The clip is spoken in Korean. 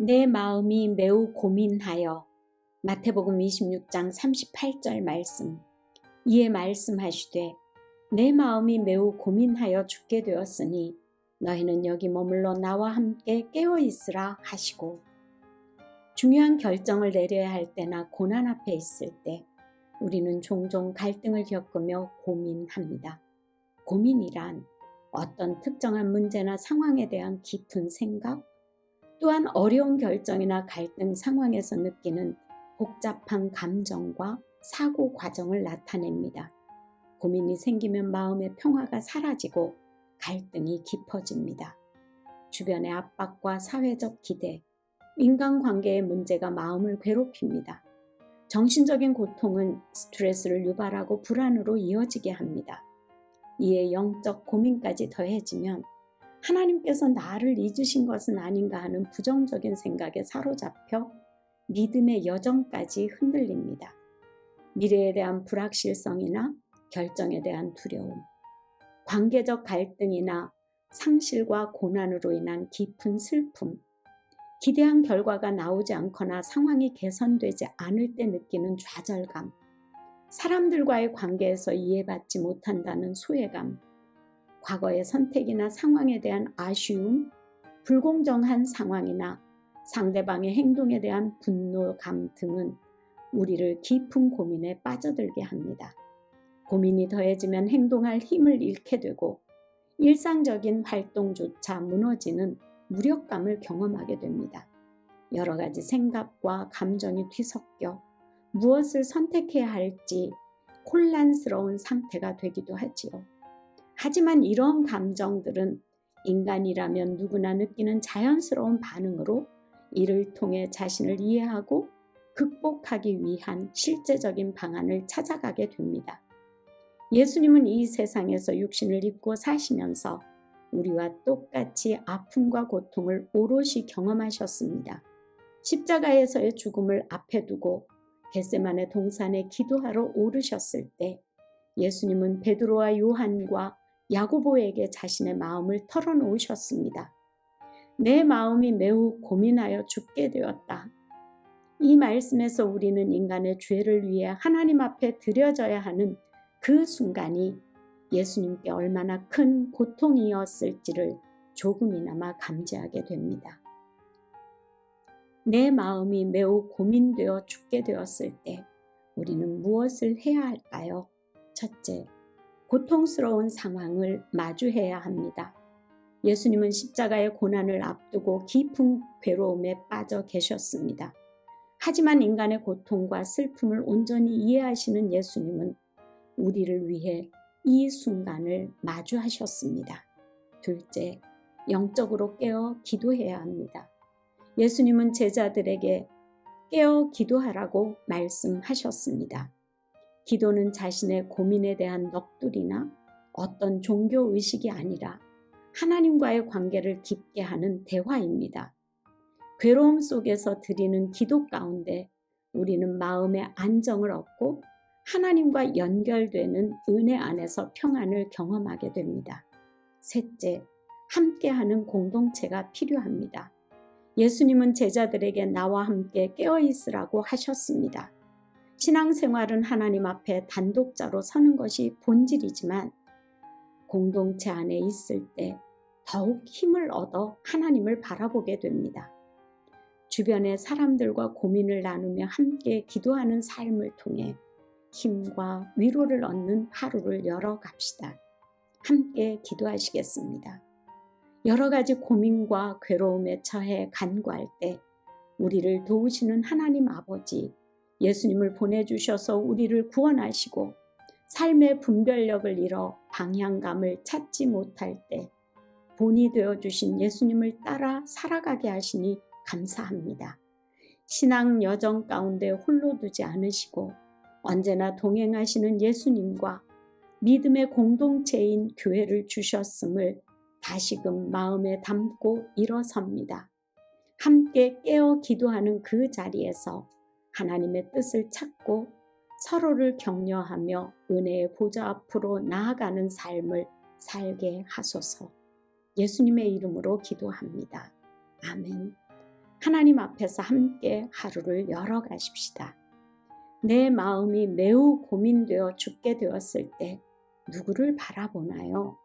내 마음이 매우 고민하여 마태복음 26장 38절 말씀 이에 말씀하시되 내 마음이 매우 고민하여 죽게 되었으니 너희는 여기 머물러 나와 함께 깨어 있으라 하시고 중요한 결정을 내려야 할 때나 고난 앞에 있을 때 우리는 종종 갈등을 겪으며 고민합니다. 고민이란 어떤 특정한 문제나 상황에 대한 깊은 생각, 또한 어려운 결정이나 갈등 상황에서 느끼는 복잡한 감정과 사고 과정을 나타냅니다. 고민이 생기면 마음의 평화가 사라지고 갈등이 깊어집니다. 주변의 압박과 사회적 기대, 인간관계의 문제가 마음을 괴롭힙니다. 정신적인 고통은 스트레스를 유발하고 불안으로 이어지게 합니다. 이에 영적 고민까지 더해지면 하나님께서 나를 잊으신 것은 아닌가 하는 부정적인 생각에 사로잡혀 믿음의 여정까지 흔들립니다. 미래에 대한 불확실성이나 결정에 대한 두려움, 관계적 갈등이나 상실과 고난으로 인한 깊은 슬픔, 기대한 결과가 나오지 않거나 상황이 개선되지 않을 때 느끼는 좌절감, 사람들과의 관계에서 이해받지 못한다는 소외감, 과거의 선택이나 상황에 대한 아쉬움, 불공정한 상황이나 상대방의 행동에 대한 분노감 등은 우리를 깊은 고민에 빠져들게 합니다. 고민이 더해지면 행동할 힘을 잃게 되고 일상적인 활동조차 무너지는 무력감을 경험하게 됩니다. 여러 가지 생각과 감정이 뒤섞여 무엇을 선택해야 할지 혼란스러운 상태가 되기도 하지요. 하지만 이런 감정들은 인간이라면 누구나 느끼는 자연스러운 반응으로 이를 통해 자신을 이해하고 극복하기 위한 실제적인 방안을 찾아가게 됩니다. 예수님은 이 세상에서 육신을 입고 사시면서 우리와 똑같이 아픔과 고통을 오롯이 경험하셨습니다. 십자가에서의 죽음을 앞에 두고 겟세만의 동산에 기도하러 오르셨을 때 예수님은 베드로와 요한과 야고보에게 자신의 마음을 털어놓으셨습니다. 내 마음이 매우 고민하여 죽게 되었다. 이 말씀에서 우리는 인간의 죄를 위해 하나님 앞에 드려져야 하는 그 순간이 예수님께 얼마나 큰 고통이었을지를 조금이나마 감지하게 됩니다. 내 마음이 매우 고민되어 죽게 되었을 때 우리는 무엇을 해야 할까요? 첫째, 고통스러운 상황을 마주해야 합니다. 예수님은 십자가의 고난을 앞두고 깊은 괴로움에 빠져 계셨습니다. 하지만 인간의 고통과 슬픔을 온전히 이해하시는 예수님은 우리를 위해 이 순간을 마주하셨습니다. 둘째, 영적으로 깨어 기도해야 합니다. 예수님은 제자들에게 깨어 기도하라고 말씀하셨습니다. 기도는 자신의 고민에 대한 넋두리나 어떤 종교 의식이 아니라 하나님과의 관계를 깊게 하는 대화입니다. 괴로움 속에서 드리는 기도 가운데 우리는 마음의 안정을 얻고 하나님과 연결되는 은혜 안에서 평안을 경험하게 됩니다. 셋째, 함께하는 공동체가 필요합니다. 예수님은 제자들에게 나와 함께 깨어 있으라고 하셨습니다. 신앙생활은 하나님 앞에 단독자로 서는 것이 본질이지만 공동체 안에 있을 때 더욱 힘을 얻어 하나님을 바라보게 됩니다. 주변의 사람들과 고민을 나누며 함께 기도하는 삶을 통해 힘과 위로를 얻는 하루를 열어갑시다. 함께 기도하시겠습니다. 여러 가지 고민과 괴로움에 처해 간구할 때 우리를 도우시는 하나님 아버지 예수님을 보내주셔서 우리를 구원하시고 삶의 분별력을 잃어 방향감을 찾지 못할 때 본이 되어 주신 예수님을 따라 살아가게 하시니 감사합니다. 신앙 여정 가운데 홀로 두지 않으시고 언제나 동행하시는 예수님과 믿음의 공동체인 교회를 주셨음을 다시금 마음에 담고 일어섭니다. 함께 깨어 기도하는 그 자리에서 하나님의 뜻을 찾고 서로를 격려하며 은혜의 보좌 앞으로 나아가는 삶을 살게 하소서. 예수님의 이름으로 기도합니다. 아멘. 하나님 앞에서 함께 하루를 열어가십시다. 내 마음이 매우 고민되어 죽게 되었을 때 누구를 바라보나요?